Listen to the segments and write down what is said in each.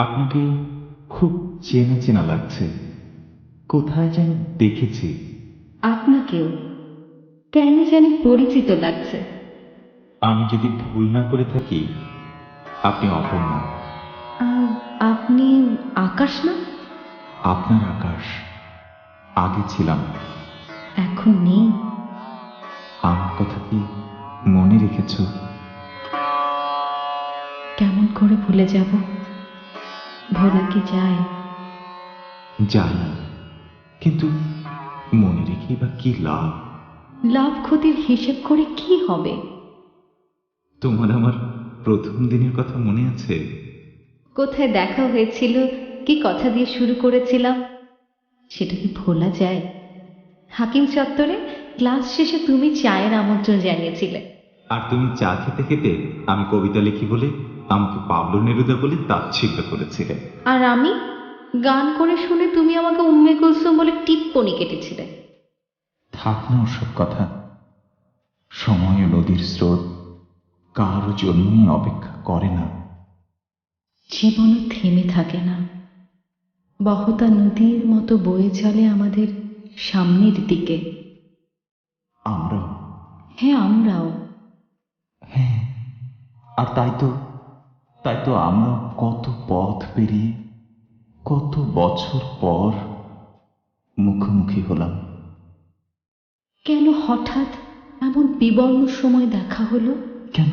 আপনাকে খুব চেনা চেনা লাগছে। কোথায় যেন দেখেছি। আপনাকেও কেন যেন পরিচিত লাগছে। আমি যদি ভুল না করে থাকি আপনি অপর্ণা। আপনি আকাশ না? আপনার আকাশ। আগে ছিলাম। এখন নেই। আমার কথা কি মনে রেখেছ? কেমন করে ভুলে যাব? ভোলা কি যায়? জানি কিন্তু মনে রেখে বা কি লাভ? লাভ ক্ষতির হিসেব করে কি হবে? তোমার আমার প্রথম দিনের কথা মনে আছে? কোথায় দেখা হয়েছিল কি কথা দিয়ে শুরু করেছিলাম সেটা কি ভোলা যায়? হাকিম চত্বরে ক্লাস শেষে তুমি চায়ের আমন্ত্রণ জানিয়েছিলে। আর তুমি চা খেতে খেতে আমি কবিতা লিখি বলে আমাকে পাবলো নেরুদা বলে তাচ্ছিল্য করেছিলে আর আমি? গান করে শুনে তুমি আমাকে উম্মে কুলসুম বলে টিপ্পনি কেটেছিলে। থাক না ওসব কথা। সময় ও নদীর স্রোত কারও জন্যই অপেক্ষা করে না। জীবনও থেমে থাকে না। বহতা নদীর মতো বয়ে চলে আমাদের সামনের দিকে। আমরাও। হ্যাঁ আমরাও। হ্যাঁ আর তাই তো তাই তো আমরা কত পথ পেরিয়ে কত বছর পর মুখোমুখি হলাম। কেন হঠাৎ এমন বিবর্ণ সময় দেখা হলো? কেন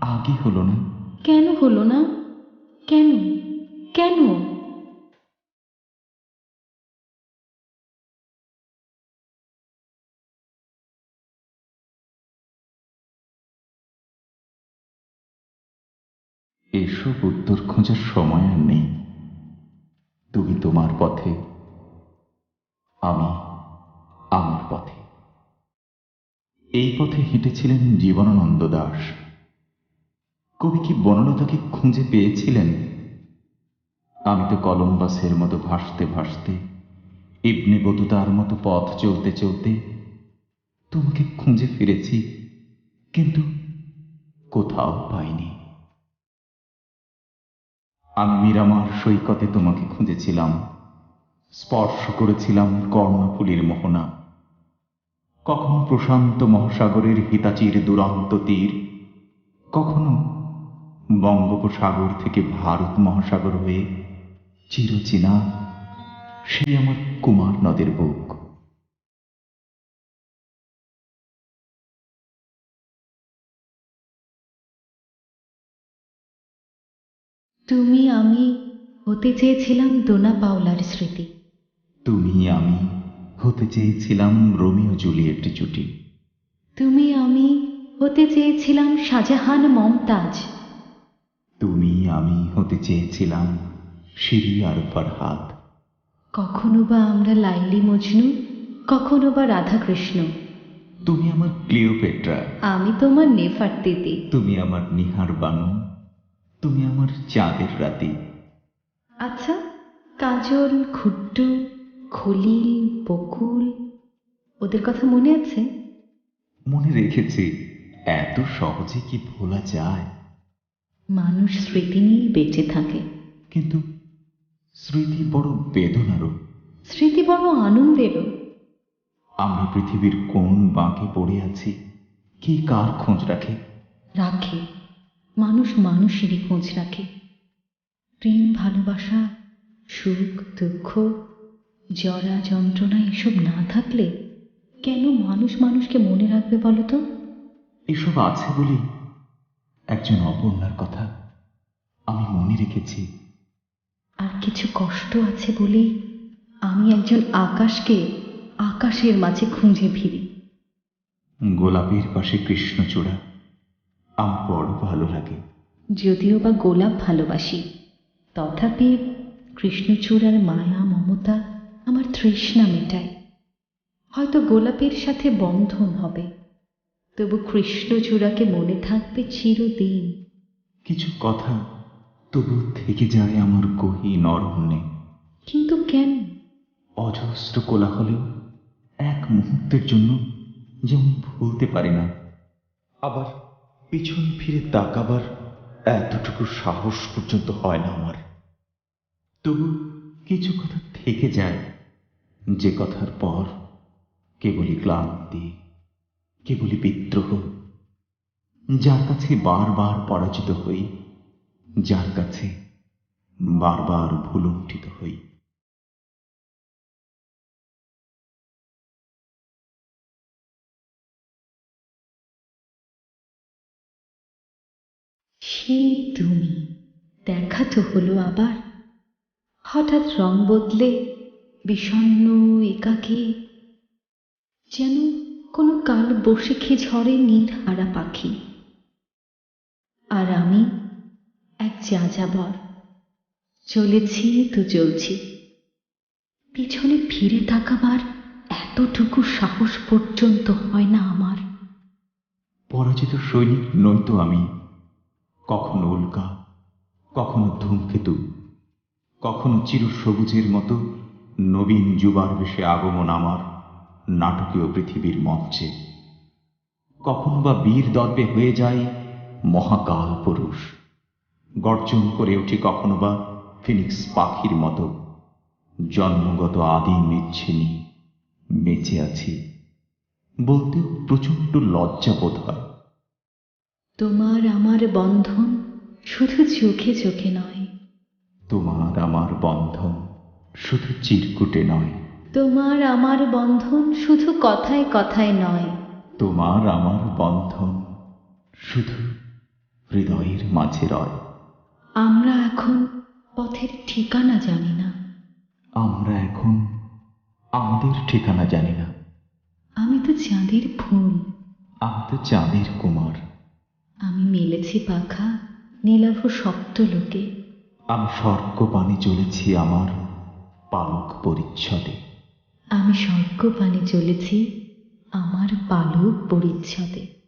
আগে হলো না? কেন হলো না? কেন? কেন? এসব উত্তর খোঁজার সময় আর নেই। তুমি তোমার পথে, আমি আমার পথে। এই পথে হেঁটেছিলেন জীবনানন্দ দাস। কবি কি বনলতাকে খুঁজে পেয়েছিলেন? আমি তো কলম্বাসের মতো ভাসতে ভাসতে, ইবনে বতুতার মতো পথ চলতে চলতে তোমাকে খুঁজে ফিরেছি, কিন্তু কোথাও পাইনি। আমি মিরামার সৈকতে তোমাকে খুঁজেছিলাম। স্পর্শ করেছিলাম কর্ণফুলির মোহনা। কখনো প্রশান্ত মহাসাগরের হিতাচির দুরন্ত তীর, কখনো বঙ্গোপসাগর থেকে ভারত মহাসাগর হয়ে চিরচেনা সেই আমার কুমার নদের বুক। তুমি আমি হতে চেয়েছিলাম দোনা পাওলার স্মৃতি। তুমি আমি হতে চেয়েছিলাম রোমিও জুলিয়েট জুটি। তুমি আমি হতে চেয়েছিলাম শাহজাহান মমতাজ। তুমি আমি হতে চেয়েছিলাম সিঁড়ি আর ফারহাদ। কখনো বা আমরা লাইলি মজনু কখনো বা রাধাকৃষ্ণ। তুমি আমার ক্লিওপেট্রা। আমি তোমার নেফার্তিতি। তুমি আমার নিহার বানু। তুমি আমার চাঁদের রাতি। আচ্ছা কাজল খুড্ডু খলিল বকুল ওদের কথা মনে আছে? মনে রেখেছি এত সহজে কি ভোলা যায়? মানুষ স্মৃতি নিয়েই বেঁচে থাকে। কিন্তু স্মৃতি বড় বেদনারও। স্মৃতি বড় আনন্দেরও। আমরা পৃথিবীর কোন বাঁকে পড়ে আছি কি কার খোঁজ রাখে? রাখে। মানুষ মানুষেরই খোঁজ রাখে। প্রেম ভালোবাসা সুখ দুঃখ জরা যন্ত্রণা এসব না থাকলে কেন মানুষ মানুষকে মনে রাখবে বলো তো এসব আছে বলি একজন অপর্ণার কথা আমি মনে রেখেছি। আর কিছু কষ্ট আছে বলেই আমি একজন আকাশকে আকাশের মাঝে খুঁজে ফিরি। গোলাপের পাশে কৃষ্ণচূড়া। বড় ভালো লাগে। যদিও বা গোলাপ ভালোবাসি তথাপি কৃষ্ণচূড়ার মায়া মমতা আমার তৃষ্ণা মেটায়। হয়তো গোলাপের সাথে বন্ধন হবে তবু কৃষ্ণচূড়াকে মনে থাকবে চিরদিন। কিছু কথা তবু থেকে যায় আমার গহীন অরণ্যে। কিন্তু কেন? অজস্র কোলাহলেও এক মুহূর্তের জন্য যেমন ভুলতে পারি না। আবার পিছন ফিরে তাকাবার এতটুকু সাহস পর্যন্ত হয় না আমার। তবু কিছু কথা থেকে যায়, যে কথার পর কেবলই ক্লান্তি, কেবলই বিদ্রোহ, যার কাছে বারবার পরাজিত হই, যার কাছে বারবার ভুলুণ্ঠিত হই। সেই তুমি। দেখা তো হলো আবার। হঠাৎ রং বদলে বিষণ্ণ একাকী। যেন কোনো কাল বসিখে ঝড়ে নীলহারা পাখি। আর আমি এক যাযাবর। চলেছি তো চলছি। পিছনে ফিরে তাকাবার এতটুকু সাহস পর্যন্ত হয় না আমার। পরাজিত সৈনিক নই তো আমি। কখনো উল্কা, কখনো ধূমকেতু, কখনো চিরসবুজের মতো নবীন যুবার বেশে আগমন আমার নাটকীয় পৃথিবীর মঞ্চে। কখনো বা বীর দর্পে হয়ে যায় মহাকাল পুরুষ, গর্জন করে উঠি কখনো বা ফিনিক্স পাখির মতো জন্মগত আদিম ইচ্ছে বেঁচে আছি। বলতেও প্রচণ্ড লজ্জা বোধ হয়। তোমার আমার বন্ধন শুধু চোখে চোখে নয়। তোমার আমার বন্ধন শুধু চিরকুটে নয়। তোমার আমার বন্ধন শুধু কথায় কথায় নয়। তোমার আমার বন্ধন শুধু হৃদয়ের মাঝে রয়। আমরা এখন পথের ঠিকানা জানি না। আমরা এখন আমাদের ঠিকানা জানি না। আমি তো চাঁদের ফুল আমি তো চাঁদের কুমার। আমি মেলেছি পাখা নীলাভ শক্ত লোকে। আমি স্বর্গপানে চলেছি আমার পালক পরিচ্ছদে। আমি স্বর্গপানে চলেছি আমার পালক পরিচ্ছদে।